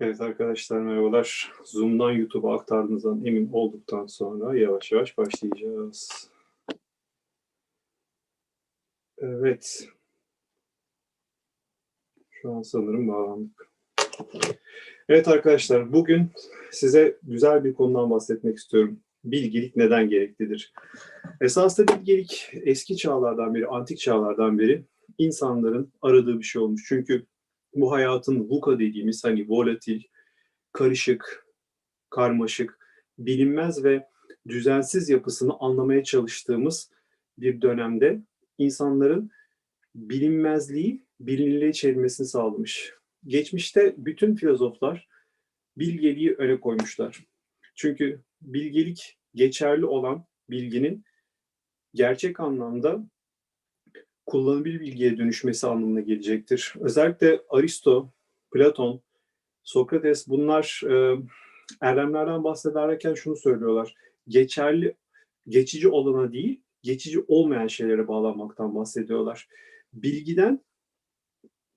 Evet arkadaşlar merhabalar. Zoom'dan YouTube'a aktardığınızdan emin olduktan sonra yavaş yavaş başlayacağız. Evet. Şu an sanırım bağlandık. Evet arkadaşlar bugün size güzel bir konudan bahsetmek istiyorum. Bilgilik neden gereklidir? Esasında bilgilik eski çağlardan beri, antik çağlardan beri insanların aradığı bir şey olmuş. Çünkü bu hayatın VUCA dediğimiz hani volatil, karışık, karmaşık, bilinmez ve düzensiz yapısını anlamaya çalıştığımız bir dönemde insanların bilinmezliği bilinirliğe çevirmesini sağlamış. Geçmişte bütün filozoflar bilgeliği öne koymuşlar. Çünkü bilgelik geçerli olan bilginin gerçek anlamda kullanılabilir bilgiye dönüşmesi anlamına gelecektir. Özellikle Aristo, Platon, Sokrates bunlar e, erdemlerden bahsederken şunu söylüyorlar. Geçerli, geçici olana değil, geçici olmayan şeylere bağlanmaktan bahsediyorlar. Bilgiden,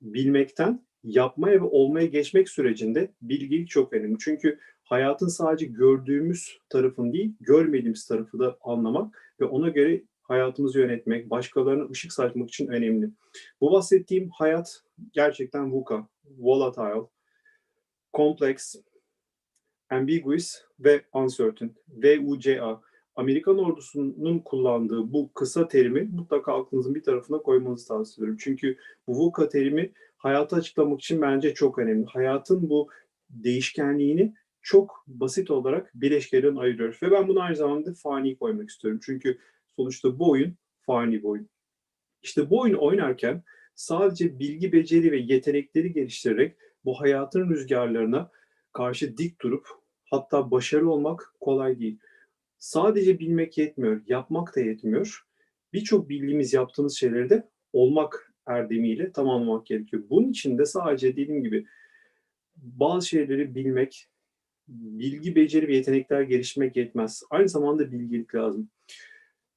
bilmekten yapmaya ve olmaya geçmek sürecinde bilgilik çok önemli. Çünkü hayatın sadece gördüğümüz tarafın değil, görmediğimiz tarafı da anlamak ve ona göre hayatımızı yönetmek, başkalarına ışık saçmak için önemli. Bu bahsettiğim hayat gerçekten VUCA, volatile, complex, ambiguous ve uncertain, VUCA. Amerikan ordusunun kullandığı bu kısa terimi mutlaka aklınızın bir tarafına koymanızı tavsiye ederim. Çünkü bu VUCA terimi hayatı açıklamak için bence çok önemli. Hayatın bu değişkenliğini çok basit olarak bileşkeden ayırıyor. Ve ben bunu aynı zamanda fani koymak istiyorum. Çünkü sonuçta bu oyun fani bir oyun. İşte bu oyunu oynarken sadece bilgi, beceri ve yetenekleri geliştirerek bu hayatın rüzgarlarına karşı dik durup hatta başarılı olmak kolay değil. Sadece bilmek yetmiyor, yapmak da yetmiyor. Birçok bildiğimiz yaptığımız şeyleri de olmak erdemiyle tamamlamak gerekiyor. Bunun için de sadece dediğim gibi bazı şeyleri bilmek, bilgi, beceri ve yetenekler geliştirmek yetmez. Aynı zamanda bilgilik lazım.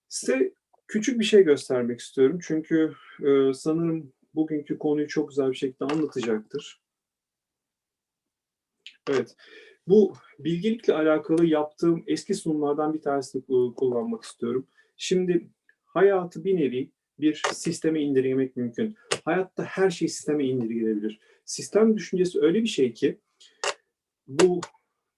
Size küçük bir şey göstermek istiyorum. Çünkü e, sanırım bugünkü konuyu çok güzel bir şekilde anlatacaktır. Evet. Bu bilgilikle alakalı yaptığım eski sunumlardan bir tanesini kullanmak istiyorum. Şimdi hayatı bir nevi bir sisteme indirgemek mümkün. Hayatta her şey sisteme indirgenebilir. Sistem düşüncesi öyle bir şey ki bu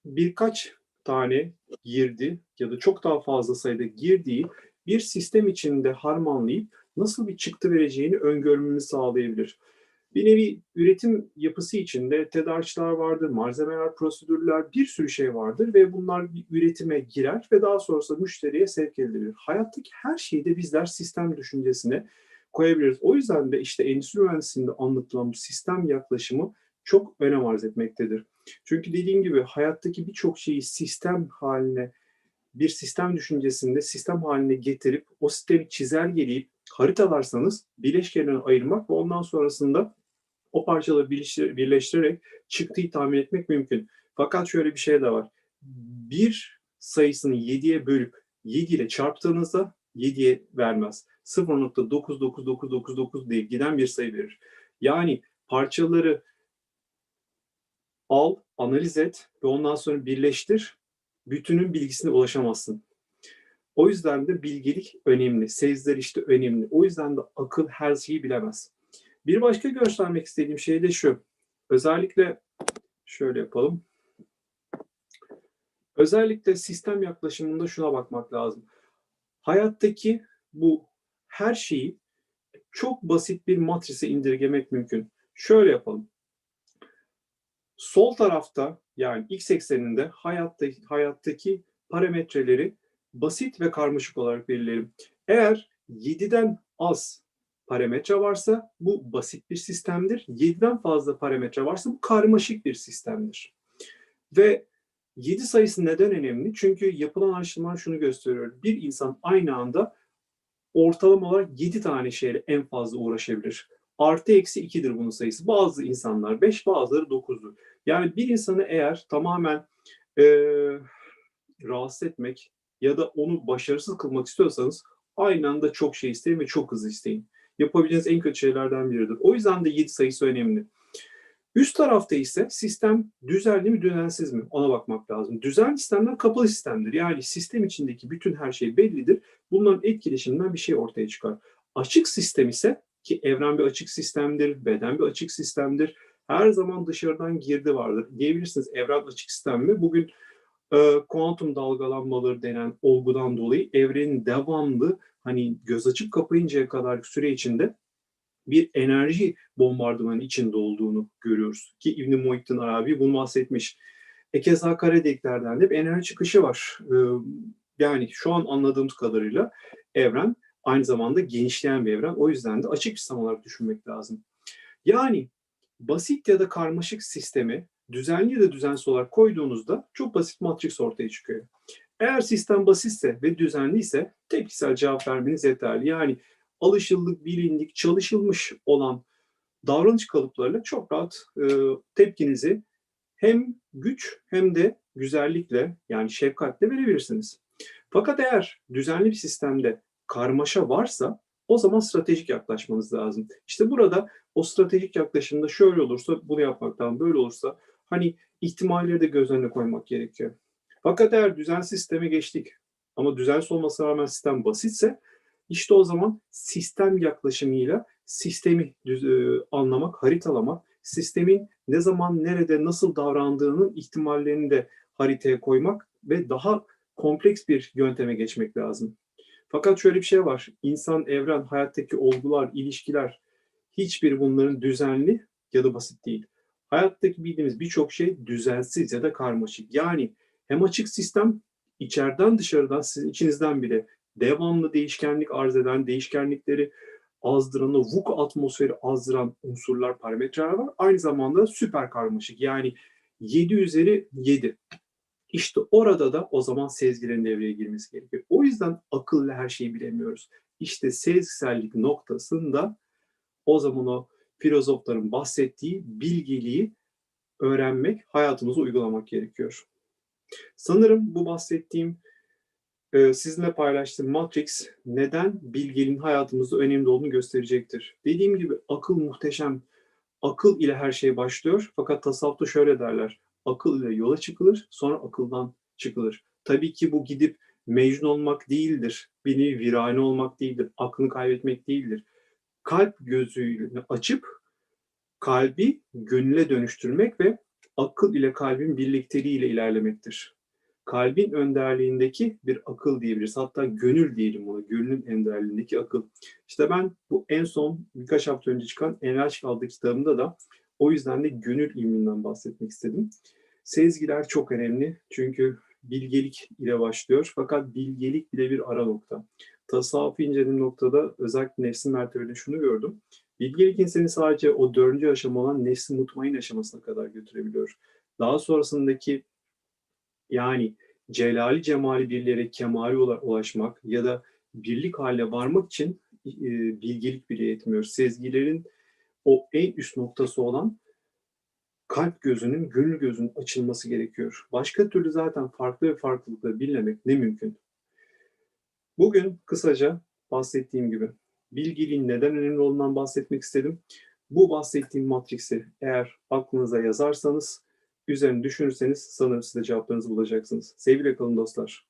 birkaç tane girdi ya da çok daha fazla sayıda girdiği bir sistem içinde harmanlayıp nasıl bir çıktı vereceğini öngörmemizi sağlayabilir. Bir nevi üretim yapısı içinde tedarikçiler vardır, malzemeler, prosedürler, bir sürü şey vardır ve bunlar bir üretime girer ve daha sonrasında müşteriye sevk edilir. Hayattaki her şeyi de bizler sistem düşüncesine koyabiliriz. O yüzden de işte endüstri mühendisliğinde anlatılan bu sistem yaklaşımı çok önem arz etmektedir. Çünkü dediğim gibi hayattaki birçok şeyi sistem haline bir sistem düşüncesinde sistem haline getirip o sistemi çizelgeleyip haritalarsanız bileşkelerini ayırmak ve ondan sonrasında o parçaları birleştirerek çıktıyı tahmin etmek mümkün. Fakat şöyle bir şey de var. Bir sayısını 7'ye bölüp 7 ile çarptığınızda 7'ye vermez. 0.99999 diye giden bir sayı verir. Yani parçaları al, analiz et ve ondan sonra birleştir bütünün bilgisine ulaşamazsın. O yüzden de bilgelik önemli. Sezler işte önemli. O yüzden de akıl her şeyi bilemez. Bir başka göstermek istediğim şey de şu. Özellikle şöyle yapalım. Özellikle sistem yaklaşımında şuna bakmak lazım. Hayattaki bu her şeyi çok basit bir matrise indirgemek mümkün. Şöyle yapalım. Sol tarafta yani x ekseninde hayatta, hayattaki parametreleri basit ve karmaşık olarak belirlerim. Eğer 7'den az parametre varsa bu basit bir sistemdir. 7'den fazla parametre varsa bu karmaşık bir sistemdir. Ve 7 sayısı neden önemli? Çünkü yapılan araştırmalar şunu gösteriyor. Bir insan aynı anda ortalama olarak 7 tane şeyle en fazla uğraşabilir. Artı eksi 2'dir bunun sayısı. Bazı insanlar 5, bazıları 9'dur. Yani bir insanı eğer tamamen e, rahatsız etmek ya da onu başarısız kılmak istiyorsanız aynı anda çok şey isteyin ve çok hızlı isteyin. Yapabileceğiniz en kötü şeylerden biridir. O yüzden de 7 sayısı önemli. Üst tarafta ise sistem düzenli mi düzensiz mi ona bakmak lazım. Düzenli sistemler kapalı sistemdir. Yani sistem içindeki bütün her şey bellidir. Bunların etkileşiminden bir şey ortaya çıkar. Açık sistem ise ki evren bir açık sistemdir, beden bir açık sistemdir. Her zaman dışarıdan girdi vardır. Diyebilirsiniz evren açık sistem mi? Bugün e, kuantum dalgalanmaları denen olgudan dolayı evrenin devamlı hani göz açıp kapayıncaya kadar süre içinde bir enerji bombardımanı içinde olduğunu görüyoruz. Ki İbn-i Muhittin Arabi bunu bahsetmiş. E keza kara deliklerden de bir enerji çıkışı var. Ee, yani şu an anladığımız kadarıyla evren aynı zamanda genişleyen bir evren. O yüzden de açık sistem olarak düşünmek lazım. Yani basit ya da karmaşık sistemi düzenli ya da düzensiz olarak koyduğunuzda çok basit matrix ortaya çıkıyor. Eğer sistem basitse ve düzenliyse tepkisel cevap vermeniz yeterli. Yani alışıldık, bilindik, çalışılmış olan davranış kalıplarıyla çok rahat e, tepkinizi hem güç hem de güzellikle yani şefkatle verebilirsiniz. Fakat eğer düzenli bir sistemde karmaşa varsa o zaman stratejik yaklaşmanız lazım. İşte burada o stratejik yaklaşımda şöyle olursa bunu yapmaktan böyle olursa hani ihtimalleri de göz önüne koymak gerekiyor. Fakat eğer düzen sisteme geçtik ama düzensiz olmasına rağmen sistem basitse işte o zaman sistem yaklaşımıyla sistemi düz, e, anlamak, haritalamak, sistemin ne zaman, nerede, nasıl davrandığının ihtimallerini de haritaya koymak ve daha kompleks bir yönteme geçmek lazım. Fakat şöyle bir şey var. İnsan, evren, hayattaki olgular, ilişkiler hiçbir bunların düzenli ya da basit değil. Hayattaki bildiğimiz birçok şey düzensiz ya da karmaşık. Yani hem açık sistem içeriden dışarıdan sizin içinizden bile devamlı değişkenlik arz eden, değişkenlikleri azdıran, o VUC atmosferi azdıran unsurlar, parametreler var. Aynı zamanda süper karmaşık. Yani 7 üzeri 7. İşte orada da o zaman sezgilerin devreye girmesi gerekiyor. O yüzden akılla her şeyi bilemiyoruz. İşte sezgisellik noktasında o zaman o filozofların bahsettiği bilgiliği öğrenmek, hayatımıza uygulamak gerekiyor. Sanırım bu bahsettiğim e, sizinle paylaştığım Matrix neden bilginin hayatımızda önemli olduğunu gösterecektir. Dediğim gibi akıl muhteşem. Akıl ile her şey başlıyor. Fakat tasavvufta şöyle derler. Akıl ile yola çıkılır, sonra akıldan çıkılır. Tabii ki bu gidip mecnun olmak değildir. Nevi virane olmak değildir. Aklını kaybetmek değildir. Kalp gözüyle açıp kalbi gönüle dönüştürmek ve akıl ile kalbin birlikteliğiyle ilerlemektir kalbin önderliğindeki bir akıl diyebiliriz. Hatta gönül diyelim ona. Gönlün önderliğindeki akıl. İşte ben bu en son birkaç hafta önce çıkan Enerji adlı kitabımda da o yüzden de gönül ilminden bahsetmek istedim. Sezgiler çok önemli. Çünkü bilgelik ile başlıyor. Fakat bilgelik bile bir ara nokta. Tasavvufu incelediğim noktada özellikle nefsin mertebede şunu gördüm. Bilgelik insanı sadece o dördüncü aşama olan nefsi mutmain aşamasına kadar götürebiliyor. Daha sonrasındaki yani celali cemali birlere kemali ulaşmak ya da birlik haline varmak için e, bilgelik bile yetmiyor. Sezgilerin o en üst noktası olan kalp gözünün, gönül gözünün açılması gerekiyor. Başka türlü zaten farklı ve farklılıkları bilmemek ne mümkün. Bugün kısaca bahsettiğim gibi bilgiliğin neden önemli olduğundan bahsetmek istedim. Bu bahsettiğim matriksi eğer aklınıza yazarsanız üzerine düşünürseniz sanırım siz de cevaplarınızı bulacaksınız. Sevgiyle kalın dostlar.